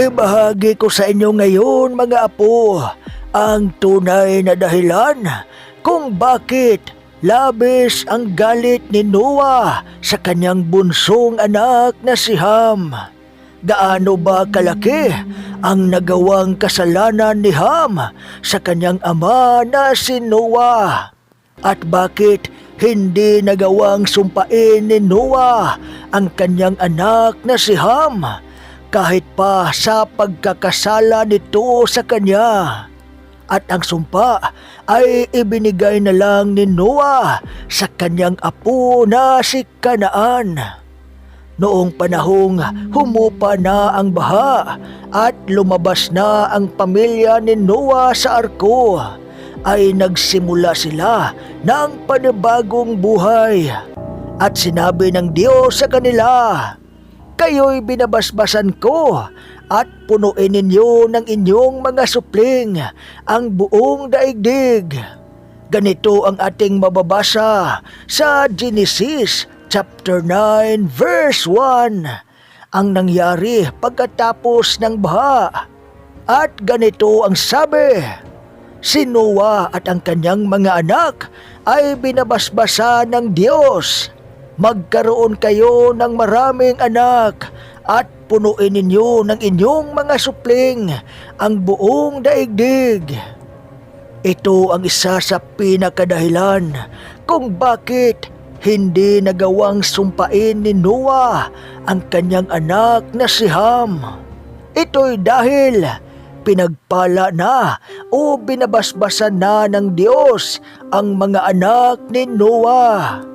Ibahagi ko sa inyo ngayon mga apo ang tunay na dahilan kung bakit labis ang galit ni Noah sa kanyang bunsong anak na si Ham. Gaano ba kalaki ang nagawang kasalanan ni Ham sa kanyang ama na si Noah? At bakit hindi nagawang sumpain ni Noah ang kanyang anak na si Ham kahit pa sa pagkakasala nito sa kanya? At ang sumpa ay ibinigay na lang ni Noah sa kanyang apo na si Kanaan. Noong panahong humupa na ang baha at lumabas na ang pamilya ni Noah sa arko, ay nagsimula sila ng panibagong buhay. At sinabi ng Diyos sa kanila, Kayo'y binabasbasan ko at punuin ninyo ng inyong mga supling ang buong daigdig. Ganito ang ating mababasa sa Genesis chapter 9 verse 1. Ang nangyari pagkatapos ng baha. At ganito ang sabi, Si Noah at ang kanyang mga anak ay binabasbasa ng Diyos. Magkaroon kayo ng maraming anak at punuin ninyo ng inyong mga supling ang buong daigdig. Ito ang isa sa pinakadahilan kung bakit hindi nagawang sumpain ni Noah ang kanyang anak na si Ham. Ito'y dahil pinagpala na o binabasbasan na ng Diyos ang mga anak ni Noah.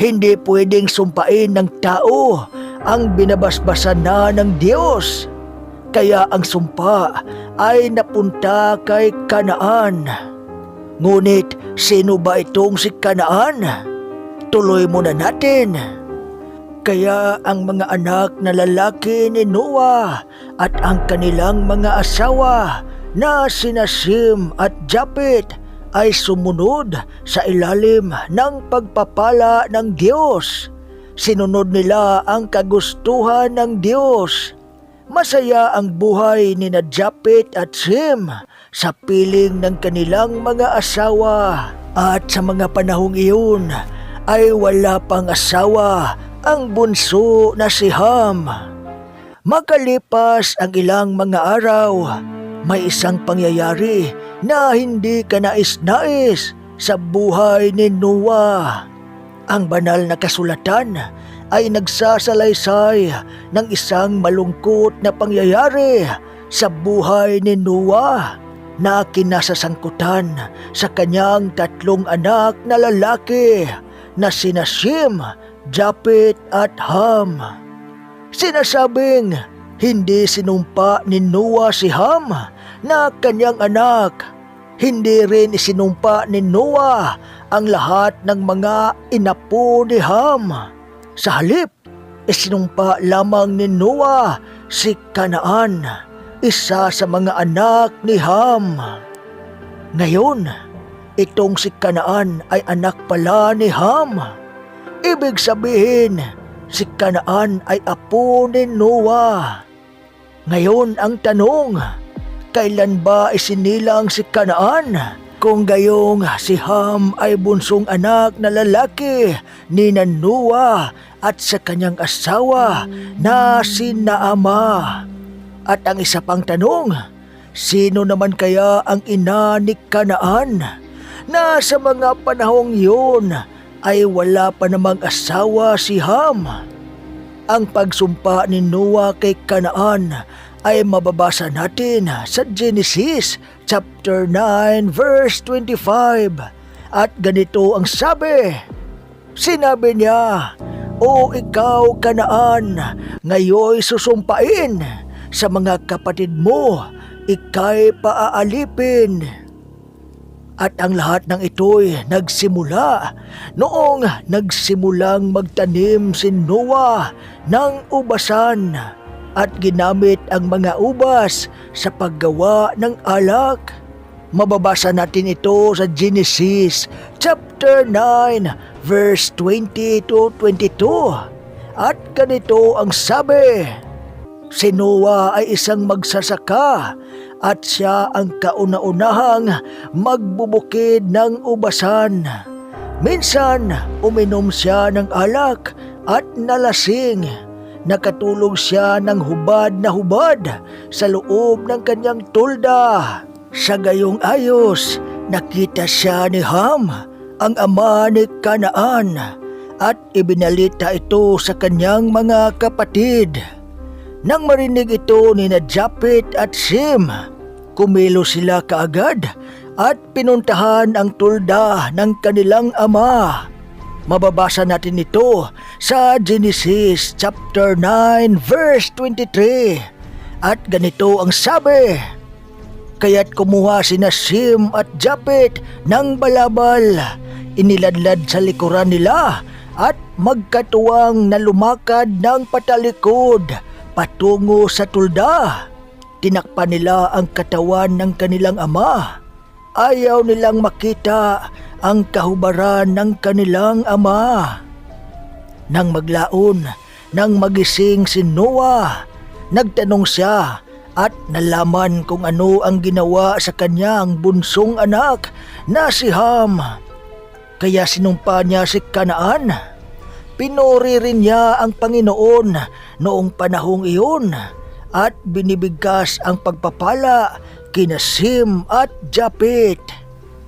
Hindi pwedeng sumpain ng tao ang binabasbasan na ng Diyos. Kaya ang sumpa ay napunta kay Kanaan. Ngunit sino ba itong si Kanaan? Tuloy muna natin. Kaya ang mga anak na lalaki ni Noah at ang kanilang mga asawa na sina Shem at Japet ay sumunod sa ilalim ng pagpapala ng Diyos. Sinunod nila ang kagustuhan ng Diyos. Masaya ang buhay ni na at Shem sa piling ng kanilang mga asawa. At sa mga panahong iyon ay wala pang asawa ang bunso na si Ham. Makalipas ang ilang mga araw, may isang pangyayari na hindi ka nais-nais sa buhay ni Noah. Ang banal na kasulatan ay nagsasalaysay ng isang malungkot na pangyayari sa buhay ni Noah na kinasasangkutan sa kanyang tatlong anak na lalaki na sina Shem, Japet at Ham. Sinasabing hindi sinumpa ni Noah si Ham na kanyang anak. Hindi rin isinumpa ni Noah ang lahat ng mga inapo ni Ham. Sa halip, isinumpa lamang ni Noah si Kanaan, isa sa mga anak ni Ham. Ngayon, itong si Kanaan ay anak pala ni Ham. Ibig sabihin, si Kanaan ay apo ni Noah. Ngayon ang tanong, kailan ba isinilang si Kanaan? Kung gayong si Ham ay bunsong anak na lalaki ni Noah at sa kanyang asawa na si Naama. At ang isa pang tanong, sino naman kaya ang ina ni Kanaan? Na sa mga panahong yun ay wala pa namang asawa si Ham. Ang pagsumpa ni Noah kay Kanaan ay mababasa natin sa Genesis chapter 9 verse 25. At ganito ang sabi, Sinabi niya, O ikaw Kanaan, ngayoy susumpain sa mga kapatid mo, ikay paaalipin. At ang lahat ng ito'y nagsimula noong nagsimulang magtanim si Noah ng ubasan at ginamit ang mga ubas sa paggawa ng alak. Mababasa natin ito sa Genesis chapter 9 verse 20 to 22. At ganito ang sabi, Si Noah ay isang magsasaka at siya ang kauna-unahang magbubukid ng ubasan. Minsan, uminom siya ng alak at nalasing. Nakatulog siya ng hubad na hubad sa loob ng kanyang tulda. Sa gayong ayos, nakita siya ni Ham, ang ama ni Kanaan, at ibinalita ito sa kanyang mga kapatid. Nang marinig ito ni na at Sim, kumilo sila kaagad at pinuntahan ang tulda ng kanilang ama. Mababasa natin ito sa Genesis chapter 9 verse 23. At ganito ang sabi, Kaya't kumuha sina Sim at Japet ng balabal, iniladlad sa likuran nila at magkatuwang na lumakad ng patalikod patungo sa tulda. Tinakpan nila ang katawan ng kanilang ama. Ayaw nilang makita ang kahubaran ng kanilang ama. Nang maglaon, nang magising si Noah, nagtanong siya at nalaman kung ano ang ginawa sa kanyang bunsong anak na si Ham. Kaya sinumpa niya si Kanaan. Pinuri rin niya ang Panginoon noong panahong iyon at binibigkas ang pagpapala kina Sim at Japet.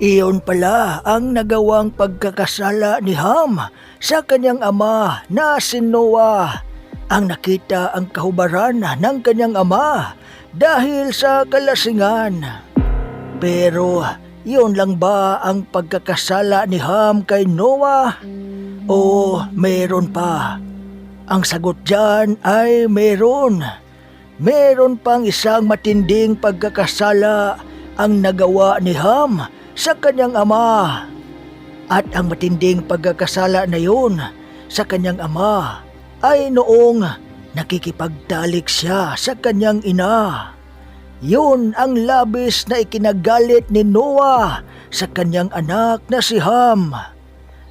Iyon pala ang nagawang pagkakasala ni Ham sa kanyang ama na si Noah. Ang nakita ang kahubaran ng kanyang ama dahil sa kalasingan. Pero iyon lang ba ang pagkakasala ni Ham kay Noah? O meron pa? Ang sagot dyan ay meron. Meron pang isang matinding pagkakasala ang nagawa ni Ham sa kanyang ama. At ang matinding pagkakasala na yun sa kanyang ama ay noong nakikipagtalik siya sa kanyang ina. Yun ang labis na ikinagalit ni Noah sa kanyang anak na si Ham.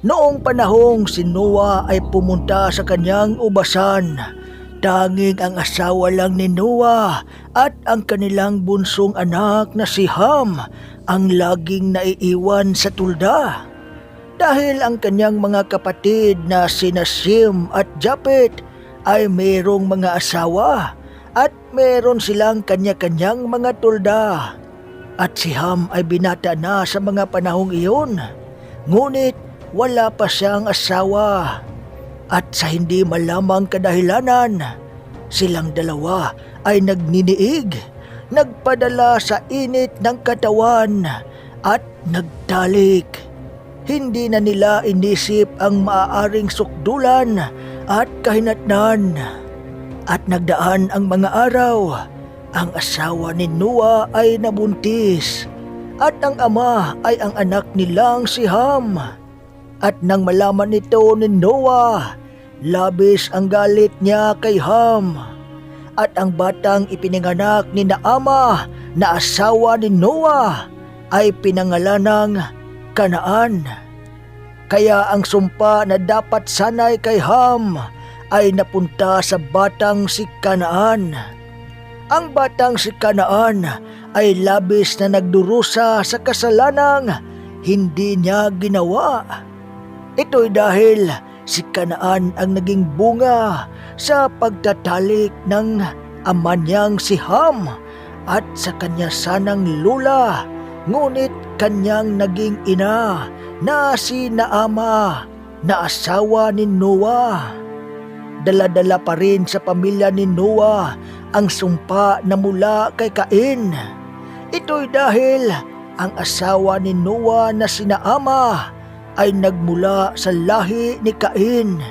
Noong panahong si Noah ay pumunta sa kanyang ubasan, tanging ang asawa lang ni Noah at ang kanilang bunsong anak na si Ham ang laging naiiwan sa tulda. Dahil ang kanyang mga kapatid na sina Sim at Japet ay mayroong mga asawa at meron silang kanya-kanyang mga tulda. At si Ham ay binata na sa mga panahong iyon. Ngunit wala pa siyang asawa. At sa hindi malamang kadahilanan, silang dalawa ay nagniniig, nagpadala sa init ng katawan at nagtalik. Hindi na nila inisip ang maaaring sukdulan at kahinatnan. At nagdaan ang mga araw, ang asawa ni Noah ay nabuntis at ang ama ay ang anak nilang si Ham. At nang malaman nito ni Noah, labis ang galit niya kay Ham. At ang batang ipinanganak ni Naama na asawa ni Noah ay pinangalan ng Kanaan. Kaya ang sumpa na dapat sanay kay Ham ay napunta sa batang si Kanaan. Ang batang si Kanaan ay labis na nagdurusa sa kasalanang hindi niya ginawa. Ito'y dahil si Kanaan ang naging bunga sa pagtatalik ng ama niyang si Ham at sa kanya sanang lula, ngunit kanyang naging ina na si Naama na asawa ni Noah. Dala-dala pa rin sa pamilya ni Noah ang sumpa na mula kay Cain. Ito'y dahil ang asawa ni Noah na si Naama ay nagmula sa lahi ni Cain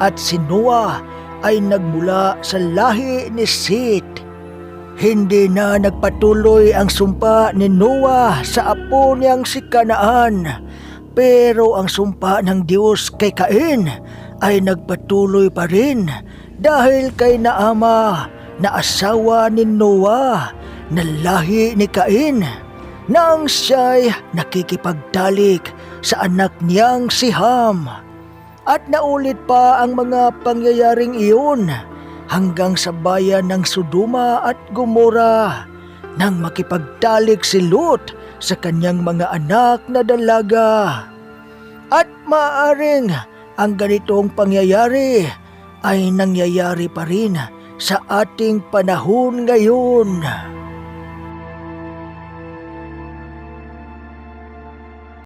at si Noah ay nagmula sa lahi ni Seth. Hindi na nagpatuloy ang sumpa ni Noah sa apo niyang si Kanaan, pero ang sumpa ng Diyos kay Cain ay nagpatuloy pa rin dahil kay Naama na asawa ni Noah na lahi ni Cain nang siya'y nakikipagtalik sa anak niyang si Ham. At naulit pa ang mga pangyayaring iyon hanggang sa bayan ng Sodoma at Gomora nang makipagtalik si Lot sa kanyang mga anak na dalaga. At maaring ang ganitong pangyayari ay nangyayari pa rin sa ating panahon ngayon.